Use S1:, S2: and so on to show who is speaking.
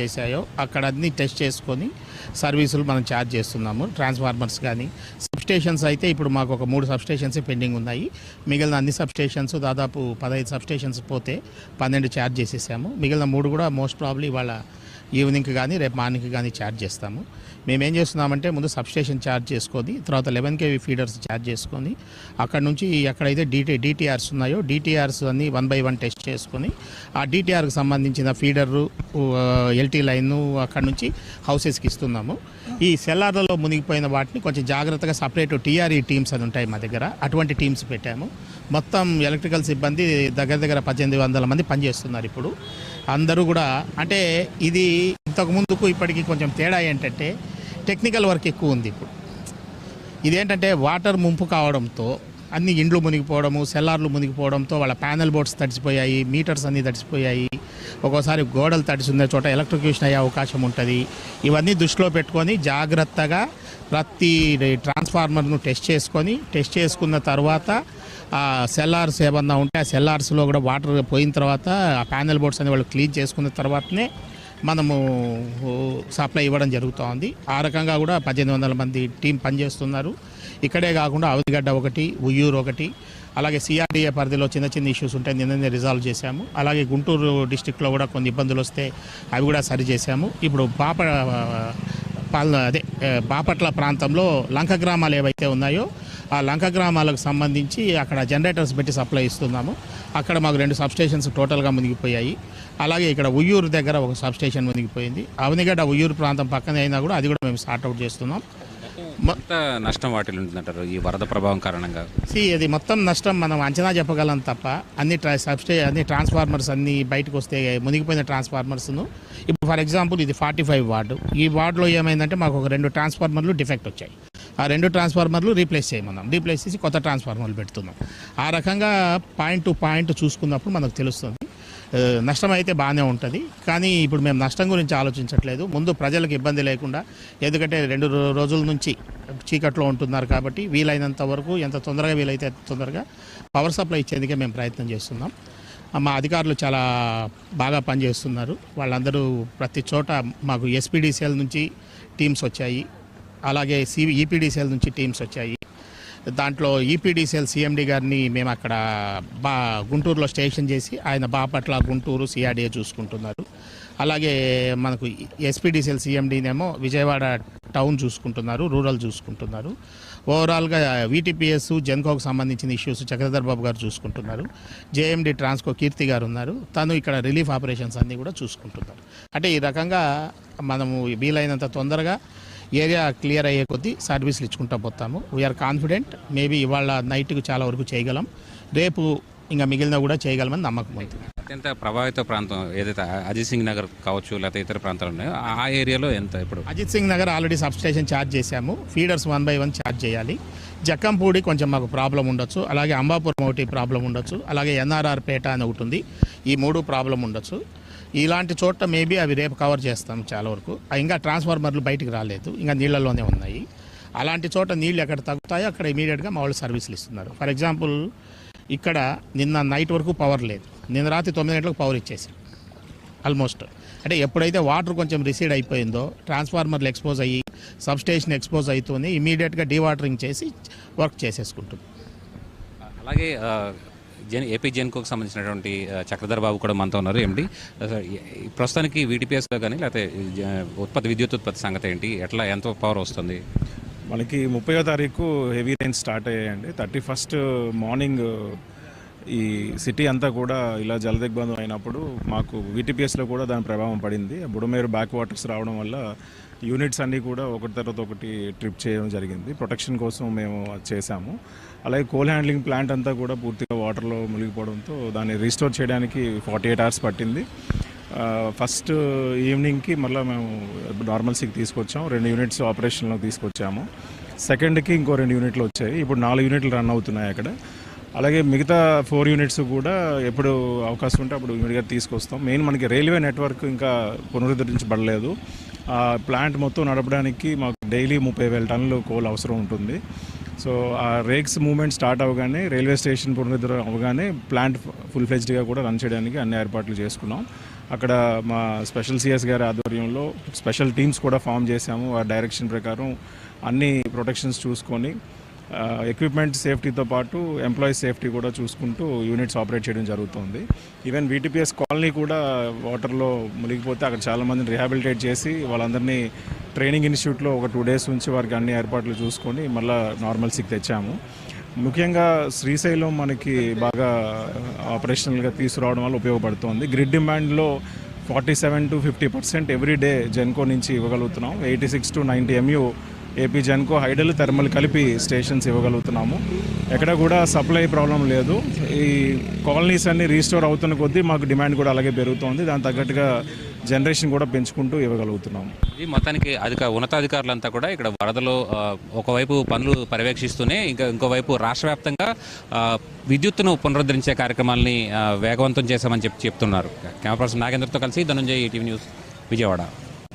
S1: చేశాయో అక్కడ అన్ని టెస్ట్ చేసుకొని సర్వీసులు మనం ఛార్జ్ చేస్తున్నాము ట్రాన్స్ఫార్మర్స్ కానీ. సబ్స్టేషన్స్ అయితే ఇప్పుడు మాకు ఒక మూడు సబ్స్టేషన్స్ పెండింగ్ ఉన్నాయి. మిగిలిన అన్ని సబ్స్టేషన్స్ దాదాపు పదహైదు సబ్స్టేషన్స్ పోతే పన్నెండు ఛార్జ్ చేసేసాము. మిగిలిన మూడు కూడా మోస్ట్ ప్రాబ్లీ వాళ్ళ ఈవినింగ్కి కానీ రేపు మార్నింగ్కి కానీ ఛార్జ్ చేస్తాము. మేమేం చేస్తున్నామంటే ముందు సబ్స్టేషన్ ఛార్జ్ చేసుకొని తర్వాత లెవెన్ కేవీ ఫీడర్స్ ఛార్జ్ చేసుకొని అక్కడ నుంచి ఎక్కడైతే డీటీ డీటీఆర్స్ ఉన్నాయో డీటీఆర్స్ అన్ని వన్ బై వన్ టెస్ట్ చేసుకొని ఆ డీటీఆర్కి సంబంధించిన ఫీడరు ఎల్టీ లైన్ అక్కడ నుంచి హౌసెస్కి ఇస్తున్నాము. ఈ సెల్లార్లలో మునిగిపోయిన వాటిని కొంచెం జాగ్రత్తగా సపరేట్ టీఆర్ఈ టీమ్స్ అని ఉంటాయి మా దగ్గర. అటువంటి టీమ్స్ పెట్టాము. మొత్తం ఎలక్ట్రికల్ సిబ్బంది దగ్గర దగ్గర పద్దెనిమిది వందల మంది పనిచేస్తున్నారు ఇప్పుడు. అందరూ కూడా అంటే ఇది ఇంతకు ముందుకు ఇప్పటికి కొంచెం తేడా ఏంటంటే టెక్నికల్ వర్క్ ఎక్కువ ఉంది ఇప్పుడు. ఇదేంటంటే వాటర్ ముంపు కావడంతో అన్ని ఇండ్లు మునిగిపోవడము సెల్లార్లు మునిగిపోవడంతో వాళ్ళ ప్యానల్ బోర్డ్స్ తడిసిపోయాయి మీటర్స్ అన్నీ తడిసిపోయాయి. ఒక్కోసారి గోడలు తడిసిన చోట ఎలక్ట్రిక్యూషన్ అయ్యే అవకాశం ఉంటుంది. ఇవన్నీ దృష్టిలో పెట్టుకొని జాగ్రత్తగా ప్రతి ట్రాన్స్ఫార్మర్ను టెస్ట్ చేసుకొని టెస్ట్ చేసుకున్న తర్వాత ఆ సెల్లార్స్ ఏమన్నా ఉంటే ఆ సెల్లార్స్లో కూడా వాటర్ పోయిన తర్వాత ఆ ప్యానెల్ బోర్డ్స్ అనేవి వాళ్ళు క్లీన్ చేసుకున్న తర్వాతనే మనము సప్లై ఇవ్వడం జరుగుతోంది. ఆ రకంగా కూడా పద్దెనిమిది వందల మంది టీం పనిచేస్తున్నారు. ఇక్కడే కాకుండా అవధిగడ్డ ఒకటి ఉయ్యూరు ఒకటి అలాగే సిఆర్డీఏ పరిధిలో చిన్న చిన్న ఇష్యూస్ ఉంటాయి నిన్ననే రిజాల్వ్ చేశాము. అలాగే గుంటూరు డిస్టిక్లో కూడా కొన్ని ఇబ్బందులు వస్తే అవి కూడా సరి చేశాము. ఇప్పుడు పాప పాల అదే బాపట్ల ప్రాంతంలో లంక గ్రామాలు ఏవైతే ఉన్నాయో ఆ లంక గ్రామాలకు సంబంధించి అక్కడ జనరేటర్స్ పెట్టి సప్లై ఇస్తున్నాము. అక్కడ మాకు రెండు సబ్స్టేషన్స్ టోటల్గా మునిగిపోయాయి. అలాగే ఇక్కడ ఉయ్యూరు దగ్గర ఒక సబ్స్టేషన్ మునిగిపోయింది. అవనిగడ్డ ఉయ్యూరు ప్రాంతం పక్కనే అయినా కూడా అది కూడా మేము సార్ట్అవుట్ చేస్తున్నాం.
S2: ఎంత నష్టం వాటిల్ ఉంటుందంటారు? ఈ వరద ప్రభావం కారణంగా?
S1: సి ఇది మొత్తం నష్టం మనం అంచనా చెప్పగలం తప్ప అన్ని సబ్స్టే అన్ని ట్రాన్స్ఫార్మర్స్ అన్ని బయటకు వస్తే మునిగిపోయిన ట్రాన్స్ఫార్మర్స్ను ఇప్పుడు ఫర్ ఎగ్జాంపుల్ ఇది ఫార్టీ ఫైవ్ వార్డు. ఈ వార్డులో ఏమైందంటే మాకు ఒక రెండు ట్రాన్స్ఫార్మర్లు డిఫెక్ట్ వచ్చాయి. ఆ రెండు ట్రాన్స్ఫార్మర్లు రీప్లేస్ చేయమన్నాం. రీప్లేస్ చేసి కొత్త ట్రాన్స్ఫార్మర్లు పెడుతున్నాం. ఆ రకంగా పాయింట్ టు పాయింట్ చూసుకున్నప్పుడు మనకు తెలుస్తుంది. నష్టం అయితే బాగానే ఉంటుంది. కానీ ఇప్పుడు మేము నష్టం గురించి ఆలోచించట్లేదు. ముందు ప్రజలకు ఇబ్బంది లేకుండా ఎందుకంటే రెండు రోజుల నుంచి చీకట్లో ఉంటున్నారు కాబట్టి వీలైనంత వరకు ఎంత తొందరగా వీలైతే తొందరగా పవర్ సప్లై ఇచ్చేందుకే మేము ప్రయత్నం చేస్తున్నాం. మా అధికారులు చాలా బాగా పనిచేస్తున్నారు. వాళ్ళందరూ ప్రతి చోట మాకు ఎస్పీడీసీఎల్ నుంచి టీమ్స్ వచ్చాయి. అలాగే సివి ఈపీడీసీఎల్ నుంచి టీమ్స్ వచ్చాయి. దాంట్లో ఈపీడీసీఎల్ సీఎండీ గారిని మేము అక్కడ బా గుంటూరులో స్టేషన్ చేసి ఆయన బాపట్ల గుంటూరు సిఆర్డీఏ చూసుకుంటున్నారు. అలాగే మనకు ఎస్పీడీసీఎల్ సీఎండీనేమో విజయవాడ టౌన్ చూసుకుంటున్నారు రూరల్ చూసుకుంటున్నారు. ఓవరాల్గా వీటీపీఎస్ జెన్కోకు సంబంధించిన ఇష్యూస్ చక్రధర్ బాబు గారు చూసుకుంటున్నారు. జేఎండి ట్రాన్స్కో కీర్తి గారు ఉన్నారు. తను ఇక్కడ రిలీఫ్ ఆపరేషన్స్ అన్నీ కూడా చూసుకుంటున్నారు. అంటే ఈ రకంగా మనము వీలైనంత తొందరగా ఏరియా క్లియర్ అయ్యే కొద్దీ సర్వీసులు ఇచ్చుకుంటూ పోతాము. వీఆర్ కాన్ఫిడెంట్ మేబీ ఇవాళ నైట్కి చాలా వరకు చేయగలం. రేపు ఇంకా మిగిలిన కూడా చేయగలమని నమ్మకం ఉంది.
S2: అత్యంత ప్రభావిత ప్రాంతం ఏదైతే అజిత్ సింగ్ నగర్ కావచ్చు లేకపోతే ఇతర ప్రాంతాలు ఉన్నాయో ఆ ఏరియాలో ఎంత ఇప్పుడు?
S1: Ajit Singh Nagar already sub station charge చేశాము. Feeders one by one charge చేయాలి. జక్కంపూడి కొంచెం మాకు ప్రాబ్లం ఉండొచ్చు. అలాగే అంబాపురం ఒకటి ప్రాబ్లం ఉండొచ్చు. అలాగే ఎన్ఆర్ఆర్ పేట అని ఒకటి ఉంది. ఈ మూడు ప్రాబ్లం ఉండొచ్చు. ఇలాంటి చోట్ల మేబీ అవి రేపు కవర్ చేస్తాం చాలా వరకు. ఇంకా ట్రాన్స్ఫార్మర్లు బయటికి రాలేదు. ఇంకా నీళ్ళలోనే ఉన్నాయి. అలాంటి చోట నీళ్ళు ఎక్కడ తగ్గుతాయో అక్కడ ఇమీడియట్గా మా వాళ్ళు సర్వీసులు ఇస్తున్నారు. ఫర్ ఎగ్జాంపుల్ ఇక్కడ నిన్న నైట్ వరకు పవర్ లేదు. నిన్న రాత్రి తొమ్మిది గంటలకు పవర్ ఇచ్చేసాం ఆల్మోస్ట్. అంటే ఎప్పుడైతే వాటర్ కొంచెం రిసీడ్ అయిపోయిందో ట్రాన్స్ఫార్మర్లు ఎక్స్పోజ్ అయ్యి సబ్ స్టేషన్ ఎక్స్పోజ్ అవుతుంది ఇమీడియట్గా డీవాటరింగ్ చేసి వర్క్ చేసేసుకుంటుంది
S2: అలాగే జెన్ ఏపీ జెన్కోకి సంబంధించినటువంటి చక్రధర్ బాబు కూడా మనతో ఉన్నారు ఏమిటి ప్రస్తుతానికి వీటీపీఎస్లో కానీ లేకపోతే ఉత్పత్తి విద్యుత్ ఉత్పత్తి సంగతి ఏంటి? ఎట్లా ఎంత పవర్ వస్తుంది?
S3: మనకి ముప్పయో తారీఖు హెవీ రైన్ స్టార్ట్ అయ్యాయండి. థర్టీ ఫస్ట్ మార్నింగ్ ఈ సిటీ అంతా కూడా ఇలా జలదిగ్బంధం అయినప్పుడు మాకు వీటీపీఎస్లో కూడా దాని ప్రభావం పడింది. బుడమేరు బ్యాక్ వాటర్స్ రావడం వల్ల యూనిట్స్ అన్నీ కూడా ఒకటి తర్వాత ఒకటి ట్రిప్ చేయడం జరిగింది. ప్రొటెక్షన్ కోసం మేము చేశాము. అలాగే కోల్ హ్యాండ్లింగ్ ప్లాంట్ అంతా కూడా పూర్తిగా వాటర్లో మునిగిపోవడంతో దాన్ని రీస్టోర్ చేయడానికి ఫార్టీ ఎయిట్ అవర్స్ పట్టింది. ఫస్ట్ ఈవినింగ్కి మళ్ళీ మేము నార్మల్సీకి తీసుకొచ్చాం. రెండు యూనిట్స్ ఆపరేషన్లో తీసుకొచ్చాము. సెకండ్కి ఇంకో రెండు యూనిట్లు వచ్చాయి. ఇప్పుడు నాలుగు యూనిట్లు రన్ అవుతున్నాయి అక్కడ. అలాగే మిగతా ఫోర్ యూనిట్స్ కూడా ఎప్పుడు అవకాశం ఉంటే అప్పుడు ఇమీడియట్గా తీసుకొస్తాం. మెయిన్ మనకి రైల్వే నెట్వర్క్ ఇంకా పునరుద్ధరించబడలేదు. ఆ ప్లాంట్ మొత్తం నడపడానికి మాకు డైలీ ముప్పై వేల టన్నులు కోల్ అవసరం ఉంటుంది. సో ఆ రేక్స్ మూమెంట్ స్టార్ట్ అవగానే రైల్వే స్టేషన్ పునరుద్ధరణ అవగానే ప్లాంట్ ఫుల్ ఫ్లెజ్డ్గా కూడా రన్ చేయడానికి అన్ని ఏర్పాట్లు చేసుకున్నాం. అక్కడ మా స్పెషల్ సిఎస్ గారి ఆధ్వర్యంలో స్పెషల్ టీమ్స్ కూడా ఫామ్ చేశాము. ఆ డైరెక్షన్ ప్రకారం అన్ని ప్రొటెక్షన్స్ చూసుకొని ఎక్విప్మెంట్ సేఫ్టీతో పాటు ఎంప్లాయీస్ సేఫ్టీ కూడా చూసుకుంటూ యూనిట్స్ ఆపరేట్ చేయడం జరుగుతుంది. ఈవెన్ వీటీపీఎస్ కాలనీ కూడా వాటర్లో మునిగిపోతే అక్కడ చాలామందిని రిహాబిలిటేట్ చేసి వాళ్ళందరినీ ట్రైనింగ్ ఇన్స్టిట్యూట్లో ఒక టూ డేస్ ఉంచి వారికి అన్ని ఏర్పాట్లు చూసుకొని మళ్ళీ నార్మల్సీకి తెచ్చాము. ముఖ్యంగా శ్రీశైలం మనకి బాగా ఆపరేషనల్గా తీసుకురావడం వల్ల ఉపయోగపడుతోంది. Grid డిమాండ్లో forty seven to fifty percent every day Genco నుంచి ఇవ్వగలుగుతున్నాం. Eighty six to ninety MU AP Genco hydel thermal కలిపి స్టేషన్స్ ఇవ్వగలుగుతున్నాము. ఎక్కడ కూడా సప్లై ప్రాబ్లం లేదు. ఈ కాలనీస్ అన్ని రీస్టోర్ అవుతున్న కొద్దీ మాకు డిమాండ్ కూడా అలాగే పెరుగుతోంది. దాని తగ్గట్టుగా జనరేషన్ కూడా పెంచుకుంటూ ఇవ్వగలుగుతున్నాము.
S2: ఇది మొత్తానికి అధిక ఉన్నతాధికారులంతా కూడా ఇక్కడ వరదలో ఒకవైపు పనులు పర్యవేక్షిస్తూనే ఇంకా ఇంకోవైపు రాష్ట్ర వ్యాప్తంగా విద్యుత్తును పునరుద్ధరించే కార్యక్రమాలని వేగవంతం చేశామని చెప్పి చెప్తున్నారు. కెమెరా పర్సన్ నాగేంద్రతో కలిసి ధనంజయ్ ఈటీవీ న్యూస్ విజయవాడ.